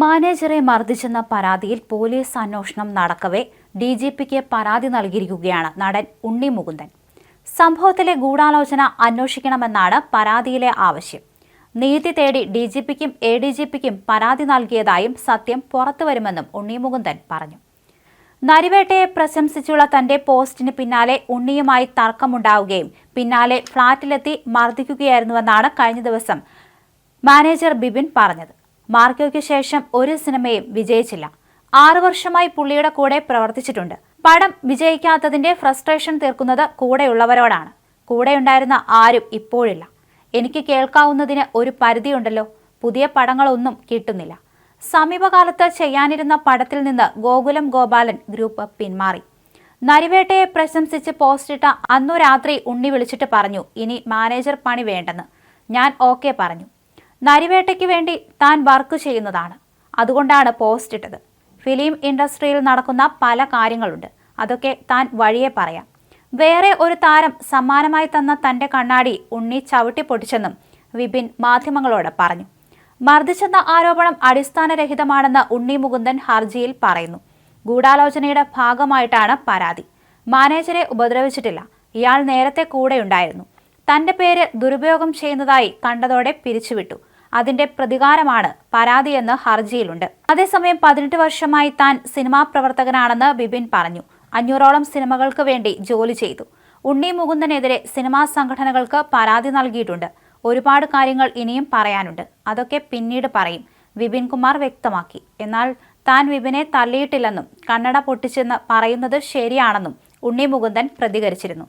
മാനേജറെ മർദ്ദിച്ചെന്ന പരാതിയിൽ പോലീസ് അന്വേഷണം നടക്കവേ D G പിക്ക് പരാതി നൽകിയിരിക്കുകയാണ് നടൻ ഉണ്ണി മുകുന്ദൻ. സംഭവത്തിലെ ഗൂഢാലോചന അന്വേഷിക്കണമെന്നാണ് പരാതിയിലെ ആവശ്യം. നീതി തേടി ഡി ജി പിക്കും എ ഡി ജി പിക്കും പരാതി നൽകിയതായും സത്യം പുറത്തുവരുമെന്നും ഉണ്ണി മുകുന്ദൻ പറഞ്ഞു. നരിവേട്ടയെ പ്രശംസിച്ചുള്ള തന്റെ പോസ്റ്റിന് പിന്നാലെ ഉണ്ണിയുമായി തർക്കമുണ്ടാവുകയും പിന്നാലെ ഫ്ളാറ്റിലെത്തി മർദ്ദിക്കുകയായിരുന്നുവെന്നാണ് കഴിഞ്ഞ ദിവസം മാനേജർ ബിബിൻ പറഞ്ഞത്. മാർക്കോയ്ക്ക് ശേഷം ഒരു സിനിമയും വിജയിച്ചില്ല. ആറു വർഷമായി പുള്ളിയുടെ കൂടെ പ്രവർത്തിച്ചിട്ടുണ്ട്. പടം വിജയിക്കാത്തതിന്റെ ഫ്രസ്ട്രേഷൻ തീർക്കുന്നത് കൂടെയുള്ളവരോടാണ്. കൂടെയുണ്ടായിരുന്ന ആരും ഇപ്പോഴില്ല. എനിക്ക് കേൾക്കാവുന്നതിന് ഒരു പരിധിയുണ്ടല്ലോ. പുതിയ പടങ്ങളൊന്നും കിട്ടുന്നില്ല. സമീപകാലത്ത് ചെയ്യാനിരുന്ന പടത്തിൽ നിന്ന് ഗോകുലം ഗോപാലൻ ഗ്രൂപ്പ് പിന്മാറി. നരിവേട്ടയെ പ്രശംസിച്ച് പോസ്റ്റിട്ട അന്നു രാത്രി ഉണ്ണി വിളിച്ചിട്ട് പറഞ്ഞു ഇനി മാനേജർ പണി വേണ്ടെന്ന്. ഞാൻ ഓക്കെ പറഞ്ഞു. നരിവേട്ടയ്ക്ക് വേണ്ടി താൻ വർക്ക് ചെയ്യുന്നതാണ്. അതുകൊണ്ടാണ് പോസ്റ്റ് ഇട്ടത്. ഫിലിം ഇൻഡസ്ട്രിയിൽ നടക്കുന്ന പല കാര്യങ്ങളുണ്ട്. അതൊക്കെ താൻ വഴിയെ പറയാം. വേറെ ഒരു താരം സമ്മാനമായി തന്ന തന്റെ കണ്ണാടി ഉണ്ണി ചവിട്ടി പൊട്ടിച്ചെന്നും വിപിൻ മാധ്യമങ്ങളോട് പറഞ്ഞു. മർദ്ദിച്ചെന്ന ആരോപണം അടിസ്ഥാനരഹിതമാണെന്ന് ഉണ്ണി മുകുന്ദൻ ഹർജിയിൽ പറയുന്നു. ഗൂഢാലോചനയുടെ ഭാഗമായിട്ടാണ് പരാതി. മാനേജരെ ഉപദ്രവിച്ചിട്ടില്ല. ഇയാൾ നേരത്തെ കൂടെയുണ്ടായിരുന്നു. തന്റെ പേര് ദുരുപയോഗം ചെയ്യുന്നതായി കണ്ടതോടെ പിരിച്ചുവിട്ടു. അതിന്റെ പ്രതികാരമാണ് പരാതിയെന്ന് ഹർജിയിലുണ്ട്. അതേസമയം പതിനെട്ട് വർഷമായി താൻ സിനിമാ പ്രവർത്തകനാണെന്ന് ബിബിൻ പറഞ്ഞു. അഞ്ഞൂറോളം സിനിമകൾക്ക് വേണ്ടി ജോലി ചെയ്തു. ഉണ്ണി മുകുന്ദനെതിരെ സിനിമാ സംഘടനകൾക്ക് പരാതി നൽകിയിട്ടുണ്ട്. ഒരുപാട് കാര്യങ്ങൾ ഇനിയും പറയാനുണ്ട്. അതൊക്കെ പിന്നീട് പറയും. വിപിൻ കുമാർ വ്യക്തമാക്കി. എന്നാൽ താൻ വിപിനെ തള്ളിയിട്ടില്ലെന്നും കണ്ണട പൊട്ടിച്ചെന്ന് പറയുന്നത് ശരിയാണെന്നും ഉണ്ണി മുകുന്ദൻ പ്രതികരിച്ചിരുന്നു.